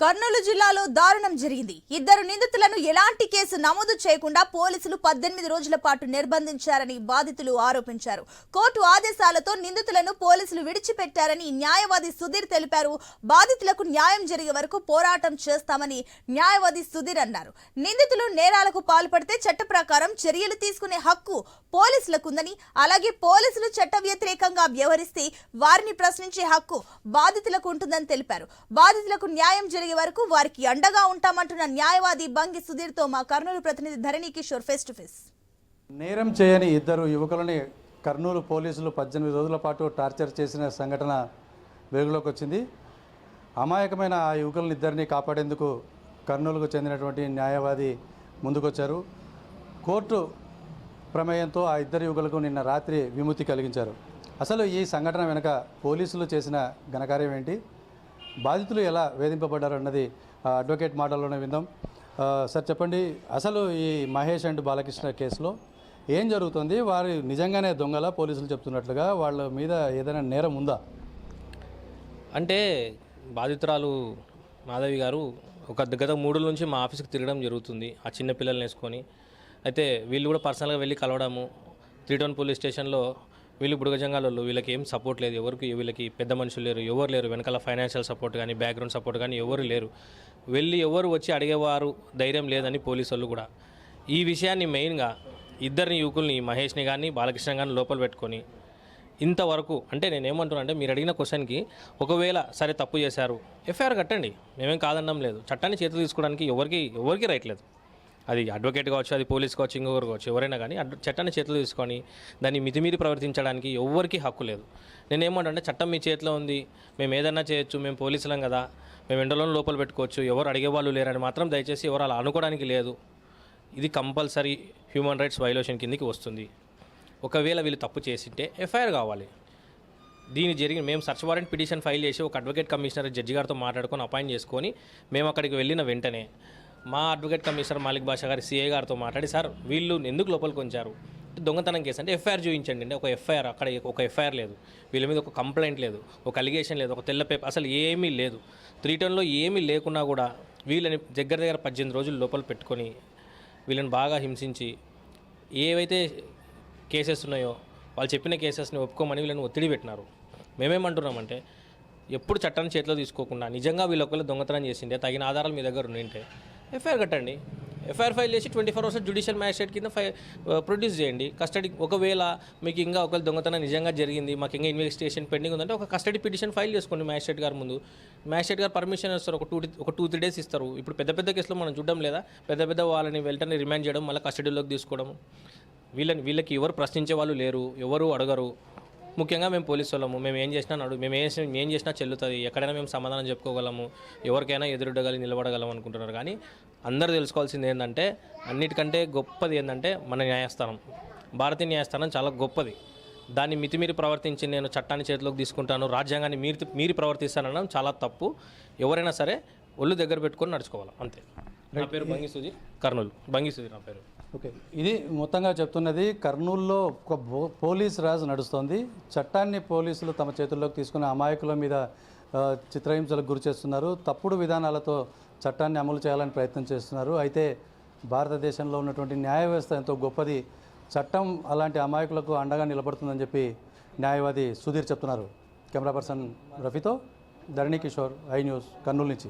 కర్నూలు జిల్లాలో దారుణం జరిగింది. ఇద్దరు నిందితులను ఎలాంటి కేసు నమోదు చేయకుండా పోలీసులు పద్దెనిమిది రోజుల పాటు నిర్బంధించారని బాధితులు ఆరోపించారు. కోర్టు ఆదేశాలతో నిందితులను పోలీసులు విడిచిపెట్టారని న్యాయవాది సుధీర్ తెలిపారు. బాధితులకు న్యాయం జరిగే వరకు పోరాటం చేస్తామని న్యాయవాది సుధీర్ అన్నారు. నిందితులు నేరాలకు పాల్పడితే చట్ట ప్రకారం చర్యలు తీసుకునే హక్కు పోలీసులకుందని అలాగే పోలీసులు చట్ట వ్యతిరేకంగా వ్యవహరిస్తే వారిని ప్రశ్నించే హక్కు బాధితులకు ఉంటుందని తెలిపారు. బాధితులకు న్యాయం జరిగే వరకు వారికి అండగా ఉంటామంటున్న న్యాయవాది బంగి సుధీర్తో మా కర్నూలు ప్రతినిధి Dharani Kishore face to face నేరం చేయని ఇద్దరు యువకులని కర్నూలు పోలీసులు పద్దెనిమిది రోజుల పాటు టార్చర్ చేసిన సంఘటన వెలుగులోకి వచ్చింది. అమాయకమైన ఆ యువకులను ఇద్దరిని కాపాడేందుకు కర్నూలుకు చెందినటువంటి న్యాయవాది ముందుకొచ్చారు. కోర్టు ప్రమేయంతో ఆ ఇద్దరు యువకులకు నిన్న రాత్రి విముక్తి కలిగించారు. అసలు ఈ సంఘటన వెనుక పోలీసులు చేసిన ఘనకార్యం ఏంటి? బాధితులు ఎలా వేధింపబడ్డారు అన్నది అడ్వకేట్ మాటల్లోనే విందాం. సార్ చెప్పండి అసలు ఈ మహేష్ అండ్ బాలకృష్ణ కేసులో ఏం జరుగుతుంది? వారు నిజంగానే దొంగల పోలీసులు చెప్తున్నట్లుగా వాళ్ళ మీద ఏదైనా నేరం ఉందా? అంటే బాధితురాలు మాధవి గారు ఒక గత మూడు నుంచి మా ఆఫీస్కి తిరగడం జరుగుతుంది ఆ చిన్న పిల్లల్ని వేసుకొని. అయితే వీళ్ళు కూడా పర్సనల్గా వెళ్ళి కలవడము త్రీ టౌన్ పోలీస్ స్టేషన్లో వీళ్ళు బుడగజంగాలలో వీళ్ళకి ఏం సపోర్ట్ లేదు. ఎవరికి వీళ్ళకి పెద్ద మనుషులు లేరు. ఎవరు లేరు. వెనకాల ఫైనాన్షియల్ సపోర్ట్ కానీ బ్యాక్గ్రౌండ్ సపోర్ట్ కానీ ఎవరు లేరు. వెళ్ళి ఎవరు వచ్చి అడిగేవారు ధైర్యం లేదని పోలీసు వాళ్ళు కూడా. ఈ విషయాన్ని మెయిన్గా ఇద్దరిని యువకుల్ని మహేష్ని కానీ బాలకృష్ణ కానీ లోపల పెట్టుకొని ఇంతవరకు అంటే నేను ఏమంటున్నా అంటే మీరు అడిగిన క్వశ్చన్కి ఒకవేళ సరే తప్పు చేశారు ఎఫ్ఐఆర్ కట్టండి. మేమేం కాదనడం లేదు. చట్టాన్ని చేతులు తీసుకోవడానికి ఎవరికి ఎవరికి రైట్ లేదు. అది అడ్వకేట్ కావచ్చు అది పోలీస్ కావచ్చు ఇంకొకరు కావచ్చు ఎవరైనా కానీ అడ్- చట్టాన్ని చేతిలో తీసుకొని దాన్ని మితిమీరి ప్రవర్తించడానికి ఎవరికి హక్కు లేదు. నేను ఏమంటే చట్టం మీ చేతిలో ఉంది మేము ఏదైనా చేయొచ్చు మేము పోలీసులం కదా మేము ఎండలోనే లోపల పెట్టుకోవచ్చు ఎవరు అడిగేవాళ్ళు లేరని మాత్రం దయచేసి ఎవరు అలా అనుకోవడానికి లేదు. ఇది కంపల్సరీ హ్యూమన్ రైట్స్ వైలేషన్ కిందికి వస్తుంది. ఒకవేళ వీళ్ళు తప్పు చేసింటే ఎఫ్ఐఆర్ కావాలి. దీని జరిగిన మేము సర్చ్ వారెంట్ పిటిషన్ ఫైల్ చేసి ఒక అడ్వకేట్ కమిషనర్ జడ్జి గారితో మాట్లాడుకొని అపాయింట్ చేసుకొని మేము అక్కడికి వెళ్ళిన వెంటనే మా అడ్వకేట్ కమిషనర్ మాలిక్ బాషా గారి సీఏ గారితో మాట్లాడి సార్ వీళ్ళు ఎందుకు లోపలికి ఉంచారు దొంగతనం కేసు అంటే ఎఫ్ఐఆర్ చూపించండి అంటే ఒక ఎఫ్ఐఆర్ అక్కడ ఒక ఎఫ్ఐఆర్ లేదు. వీళ్ళ మీద ఒక కంప్లైంట్ లేదు ఒక అలిగేషన్ లేదు ఒక తెల్ల పేపర్ అసలు ఏమీ లేదు. త్రీ టౌన్లో ఏమీ లేకున్నా కూడా వీళ్ళని దగ్గర దగ్గర పద్దెనిమిది రోజులు లోపల పెట్టుకొని వీళ్ళని బాగా హింసించి ఏవైతే కేసెస్ ఉన్నాయో వాళ్ళు చెప్పిన కేసెస్ని ఒప్పుకోమని వీళ్ళని ఒత్తిడి పెట్టినారు. మేమేమంటున్నామంటే ఎప్పుడు చట్టాన్ని చేతిలో తీసుకోకుండా నిజంగా వీళ్ళు ఒకవేళ దొంగతనం చేసిండే తగిన ఆధారాలు మీ దగ్గర ఉండింటే ఎఫ్ఐఆర్ కట్టండి. ఎఫ్ఐఆర్ ఫైల్ చేసి twenty four hours judicial magistrate కింద ఫై ప్రొడ్యూస్ చేయండి. కస్టడీ ఒకవేళ మీకు ఇంకా ఒకవేళ దొంగతనం నిజంగా జరిగింది మాకు ఇంకా ఇన్వెస్టిగేషన్ పెండింగ్ ఉందంటే ఒక కస్టడీ పిటిషన్ ఫైల్ చేసుకోండి మ్యాజిస్ట్రేట్ గారి ముందు. మ్యాజిస్ట్రేట్ గారు పర్మిషన్ ఇస్తారు ఒక టూ ఒక టూ త్రీ డేస్ ఇస్తారు. ఇప్పుడు పెద్ద పెద్ద కేసులో మనం చూడడం లేదా? పెద్ద పెద్ద వాళ్ళని వెంటనే రిమాండ్ చేయడం మళ్ళీ కస్టడీలోకి తీసుకోవడం. వీళ్ళని వీళ్ళకి ఎవరు ప్రశ్నించే వాళ్ళు లేరు ఎవరు అడగరు. ముఖ్యంగా మేము పోలీసు వాళ్ళము మేము ఏం చేసినా నడు మేము ఏం ఏం చేసినా చెల్లుతుంది. ఎక్కడైనా మేము సమాధానం చెప్పుకోగలము. ఎవరికైనా ఎదురుడగలి నిలబడగలం అనుకుంటున్నారు. కానీ అందరూ తెలుసుకోవాల్సింది ఏంటంటే అన్నిటికంటే గొప్పది ఏంటంటే మన న్యాయస్థానం. భారతీయ న్యాయస్థానం చాలా గొప్పది. దాన్ని మితిమీరి ప్రవర్తించి నేను చట్టాన్ని చేతిలోకి తీసుకుంటాను రాజ్యాంగాన్ని మీరి మీరి ప్రవర్తిస్తానడం చాలా తప్పు. ఎవరైనా సరే ఒళ్ళు దగ్గర పెట్టుకొని నడుచుకోవాలి. అంతే. నా పేరు బంగి సుజీ కర్నూలు. బంగి సుజీ నా పేరు. ఓకే. ఇది మొత్తంగా చెప్తున్నది కర్నూలులో ఒక పోలీస్ రాజు నడుస్తోంది. చట్టాన్ని పోలీసులు తమ చేతుల్లోకి తీసుకుని అమాయకుల మీద చిత్రహింసలకు గురి చేస్తున్నారు. తప్పుడు విధానాలతో చట్టాన్ని అమలు చేయాలని ప్రయత్నం చేస్తున్నారు. అయితే భారతదేశంలో ఉన్నటువంటి న్యాయ వ్యవస్థ ఎంతో గొప్పది. చట్టం అలాంటి అమాయకులకు అండగా నిలబడుతుందని చెప్పి న్యాయవాది సుధీర్ చెప్తున్నారు. కెమెరా పర్సన్ రఫీతో ధరణి కిషోర్ ఐ న్యూస్ కర్నూలు నుంచి.